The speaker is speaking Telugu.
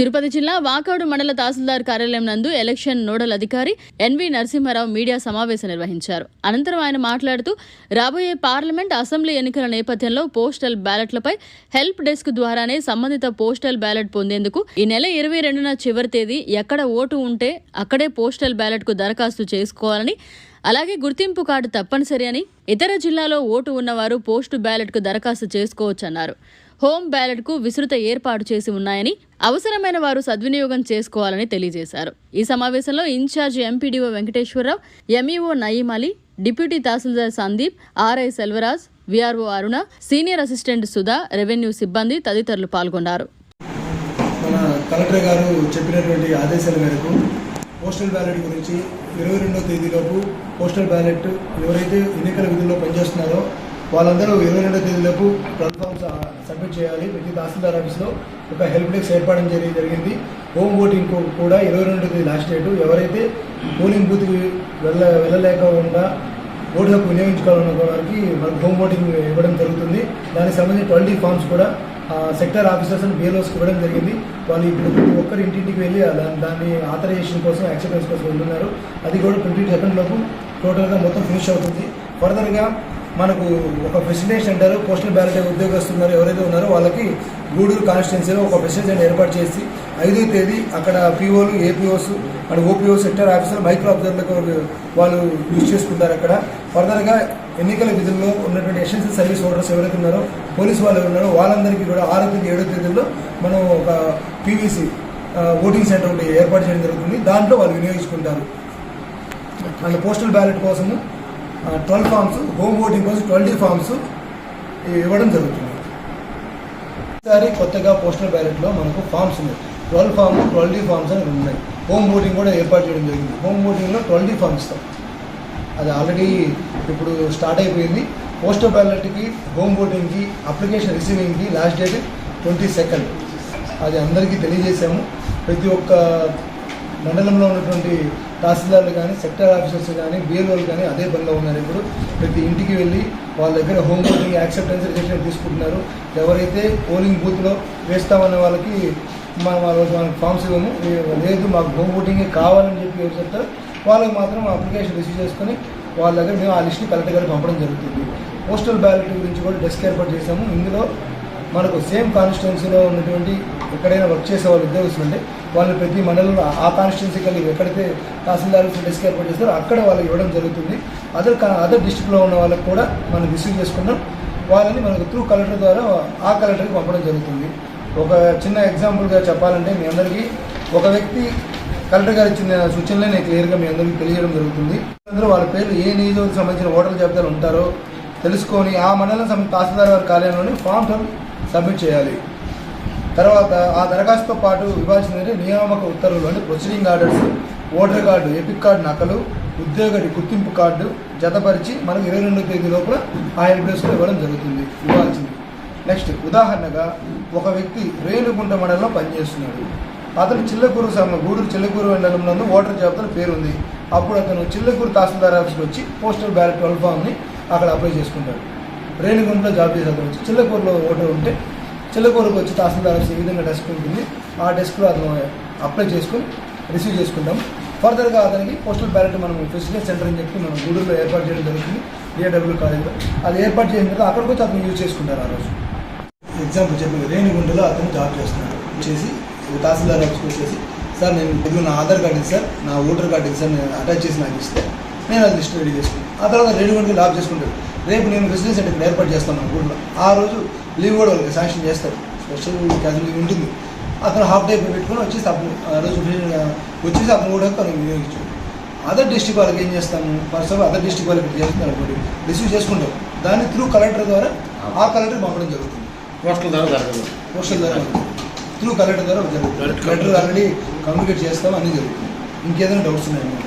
తిరుపతి జిల్లా వాకాడు మండల తహసీల్దార్ కార్యాలయం నందు ఎలక్షన్ నోడల్ అధికారి ఎన్వి నరసింహారావు మీడియా సమావేశం నిర్వహించారు. అనంతరం ఆయన మాట్లాడుతూ రాబోయే పార్లమెంట్ అసెంబ్లీ ఎన్నికల నేపథ్యంలో పోస్టల్ బ్యాలెట్లపై హెల్ప్ డెస్క్ ద్వారానే సంబంధిత పోస్టల్ బ్యాలెట్ పొందేందుకు ఈ నెల ఇరవై రెండున చివరి తేదీ ఎక్కడ ఓటు ఉంటే అక్కడే పోస్టల్ బ్యాలెట్కు దరఖాస్తు చేసుకోవాలని అలాగే గుర్తింపు కార్డు తప్పనిసరి అని ఇతర జిల్లాలో ఓటు ఉన్నవారు పోస్టు బ్యాలెట్కు దరఖాస్తు చేసుకోవచ్చన్నారు. హోమ్ బ్యాలెట్కు విస్తృత ఏర్పాటు చేసి ఉన్నాయని అవసరమైన వారు సద్వినియోగం చేసుకోవాలని తెలియజేశారు. ఈ సమావేశంలో in charge MPDO Venkateswararao MEO Nayeem Ali deputy tahsildar Sandeep RI Selvaraj VRO Aruna senior assistant Sudha revenue సిబ్బంది తదితరులు పాల్గొన్నారు. మన కలెక్టర్ గారు చెప్పినటువంటి ఆదేశాల మేరకు పోస్టల్ బ్యాలెట్ గురించి ఇరవై రెండో తేదీలోపు పోస్టల్ బ్యాలెట్ ఎవరైతే ఎన్నికల విధుల్లో పనిచేస్తున్నారో వాళ్ళందరూ ఇరవై రెండో తేదీలోపు ప్లాట్ఫామ్స్ సబ్మిట్ చేయాలి. ప్రతి తహసీల్దార్ ఆఫీస్లో ఒక హెల్ప్ డెస్క్ ఏర్పాటు చేయడం జరిగింది. హోమ్ ఓటింగ్ కూడా ఇరవై రెండో తేదీ లాస్ట్ డేటు. ఎవరైతే పోలింగ్ బూత్కి వెళ్ళ వెళ్ళలేకుండా ఓటు హక్కు వినియోగించుకోవాలనుకోవడానికి మనకు హోమ్ ఓటింగ్ ఇవ్వడం జరుగుతుంది. దానికి సంబంధించి ట్వంటీ ఫార్మ్స్ కూడా సెక్టర్ ఆఫీసర్స్ అని బిఎల్ఓస్కి ఇవ్వడం జరిగింది. వాళ్ళు ఇప్పుడు ప్రతి ఒక్కరి ఇంటింటికి వెళ్ళి దాన్ని ఆథరైజేషన్ కోసం యాక్సెప్టెన్స్ కోసం వెళ్తున్నారు. అది కూడా ట్వంటీ సెకండ్ లోపు టోటల్గా మొత్తం ఫినిష్ అవుతుంది. ఫర్దర్గా మనకు ఒక ఫెసిలిటేషన్ సెంటర్ పోస్టల్ బ్యాలెట్ ఉద్యోగస్తున్నారు ఎవరైతే ఉన్నారో వాళ్ళకి గూడూరు కాన్స్టిట్యున్సీలో ఒక ఫెసిలిటీ ఏర్పాటు చేసి ఐదో తేదీ అక్కడ పీఓలు APOs and OPO sector officer micro అబ్జర్వర్లకు వాళ్ళు యూజ్ చేసుకుంటారు అక్కడ. ఫర్దర్గా ఎన్నికల విధుల్లో ఉన్నటువంటి ఎసెన్షియల్ సర్వీస్ హోల్డర్స్ ఎవరైతే ఉన్నారో పోలీసు వాళ్ళు ఉన్నారో వాళ్ళందరికీ కూడా ఆరో తేదీ ఏడో తేదీల్లో మనం ఒక పీవీసీ ఓటింగ్ సెంటర్ ఒకటి ఏర్పాటు చేయడం జరుగుతుంది. దాంట్లో వాళ్ళు వినియోగించుకుంటారు. అండ్ పోస్టల్ బ్యాలెట్ కోసము ట్వెల్వ్ ఫామ్స్ హోమ్ ఓటింగ్ కోసం ట్వంటీ ఫామ్స్ ఇవ్వడం జరుగుతుంది. ఈసారి కొత్తగా పోస్టల్ బ్యాలెట్లో మనకు ఫామ్స్ ఉన్నాయి. ట్వెల్వ్ ఫామ్ ట్వంటీ ఫామ్స్ అని ఉన్నాయి. హోమ్ ఓటింగ్ కూడా ఏర్పాటు చేయడం జరిగింది. హోమ్ ఓటింగ్లో ట్వంటీ ఫామ్స్ అది ఆల్రెడీ ఇప్పుడు స్టార్ట్ అయిపోయింది. పోస్టల్ బ్యాలెట్కి హోమ్ ఓటింగ్కి అప్లికేషన్ రిసీవింగ్కి లాస్ట్ డేట్ ట్వంటీ సెకండ్ అది అందరికీ తెలియజేశాము. ప్రతి ఒక్క మండలంలో ఉన్నటువంటి తహసీల్దార్లు కానీ సెక్టర్ ఆఫీసర్స్ కానీ బీఎల్ఓలు కానీ అదే పనిలో ఉన్నారు ఇప్పుడు. ప్రతి ఇంటికి వెళ్ళి వాళ్ళ దగ్గర హోమ్ ఓటింగ్ యాక్సెప్టెన్స్ రిజెక్షన్ తీసుకుంటున్నారు. ఎవరైతే పోలింగ్ బూత్లో వేస్తామన్న వాళ్ళకి మన వాళ్ళకి మనకి ఫామ్స్ ఇవ్వము లేదు మాకు హోమ్ ఓటింగే కావాలని చెప్పి ఎవరు చెప్తారు? వాళ్ళకి మాత్రం అప్లికేషన్ రిసీవ్ చేసుకొని వాళ్ళ దగ్గర మేము ఆ లిస్ట్ని కలెక్టర్ గారికి పంపడం జరుగుతుంది. పోస్టల్ బ్యాలెట్ గురించి కూడా డెస్క్ ఏర్పాటు చేశాము. ఇందులో మనకు సేమ్ కాన్స్టిట్యున్సీలో ఉన్నటువంటి ఎక్కడైనా వర్క్ చేసే వాళ్ళు ఉద్యోగస్తులు ఉంటే వాళ్ళు ప్రతి మండలంలో ఆ కాన్స్టిట్యున్సీకి వెళ్ళి ఎక్కడైతే తహసీల్దార్ డెస్క్ ఏర్పాటు చేస్తారో అక్కడ వాళ్ళకి ఇవ్వడం జరుగుతుంది. అదర్ అదర్ డిస్టిక్లో ఉన్న వాళ్ళకి కూడా మనం రిసీవ్ చేసుకున్నాం. వాళ్ళని మనకు త్రూ కలెక్టర్ ద్వారా ఆ కలెక్టర్కి పంపడం జరుగుతుంది. ఒక చిన్న ఎగ్జాంపుల్గా చెప్పాలంటే మీ అందరికీ ఒక వ్యక్తి కలెక్టర్ గారు ఇచ్చిన సూచనలే నేను క్లియర్గా మీ అందరికీ తెలియజేయడం జరుగుతుంది. అందరూ వాళ్ళ పేర్లు ఏ నియోజకవర్గం సంబంధించిన ఓటర్ల జాబితాలు ఉంటారో తెలుసుకొని ఆ మండలం తహసీల్దార్ గారి కార్యాలయంలోని ఫామ్ టర్మ్ సబ్మిట్ చేయాలి. తర్వాత ఆ దరఖాస్తుతో పాటు ఇవ్వాల్సినది నియామక ఉత్తర్వులు అంటే proceeding orders voter card epic card నకలు ఉద్యోగ గుర్తింపు కార్డు జతపరిచి మనకు ఇరవై రెండో తేదీ లోపల ఆ అడ్రస్లో ఇవ్వడం జరుగుతుంది. ఇవ్వాల్సింది. నెక్స్ట్ ఉదాహరణగా ఒక వ్యక్తి రేణుగుంట మండలంలో పనిచేస్తున్నాడు. అతను చిల్లకూరు గూడూరు చిల్లకూరు మండలంలో ఓటర్ జాబితాలో పేరు ఉంది అప్పుడు అతను చిల్లకూరు తహసీల్దార్ ఆఫీస్కి వచ్చి పోస్టల్ బ్యాలెట్ ట్వెల్వ్ ఫామ్ని అక్కడ అప్లై చేసుకుంటాడు. రేణిగుంటలో జాబ్ చేసే అతను వచ్చి చిల్లకూరులో ఓటర్ ఉంటే చిల్లకూరుకు వచ్చి తహసీల్దార్ ఆఫీస్ ఈ విధంగా డెస్క్ ఉంటుంది ఆ డెస్క్లో అతను అప్లై చేసుకుని రిసీవ్ చేసుకుంటాం. ఫర్దర్గా అతనికి పోస్టల్ బ్యాలెట్ మనం ఫెసిలిటీ సెంటర్ అని చెప్పి మనం గూడూరులో ఏర్పాటు చేయడం జరుగుతుంది డిఏడబ్ల్యూ కాలేజ్లో. అది ఏర్పాటు చేసిన తర్వాత అక్కడికి వచ్చి అతను యూజ్ చేసుకుంటారు ఆ రోజు. ఎగ్జాంపుల్ చెప్పింది రేణిగుంటలో అతను జాబ్ చేస్తున్నాడు. చేసి తహసీల్దార్ ఆఫీస్కి వచ్చేసి సార్ నేను ఇప్పుడు నా ఆధార్ కార్డు సార్ నా ఓటర్ కార్డు ఇది సార్ నేను అటాచ్ చేసి నాకు ఇస్తే నేను అది లిస్ట్ రెడీ చేసుకుంటాను ఆ తర్వాత రేణిగుంటకి లాబ్ చేసుకుంటాడు. రేపు నేను ఫెసిలిటీ సెంటర్ ఇక్కడ ఏర్పాటు చేస్తాను ఊళ్ళో ఆ రోజు లీవ్ కూడా వాళ్ళకి శాంక్షన్ చేస్తారు. స్పెషల్ క్యాజువల్ లీవ్ ఉంటుంది. అతను హాఫ్ డే పెట్టుకొని వచ్చేసి అతను ఆ రోజు వచ్చేసి అతను కూడా తను వినియోగించాడు అదర్ డిస్టిక్ వాళ్ళకి ఏం చేస్తాము? పర్సనల్ అదర్ డిస్టిక్ వాళ్ళకి చేస్తున్నారు అనుకోండి రిసీవ్ చేసుకుంటాం. దాన్ని త్రూ కలెక్టర్ ద్వారా ఆ కలెక్టర్ పంపడం జరుగుతుంది. పోస్టల్ ద్వారా జరగదు. పోస్టల్ ద్వారా త్రూ కలెక్టర్ ద్వారా జరుగుతుంది. కలెక్టర్ ఆల్రెడీ కమ్యూనికేట్ చేస్తాం అన్నీ జరుగుతుంది. ఇంకేదైనా డౌట్స్ ఉన్నాయన్నమాట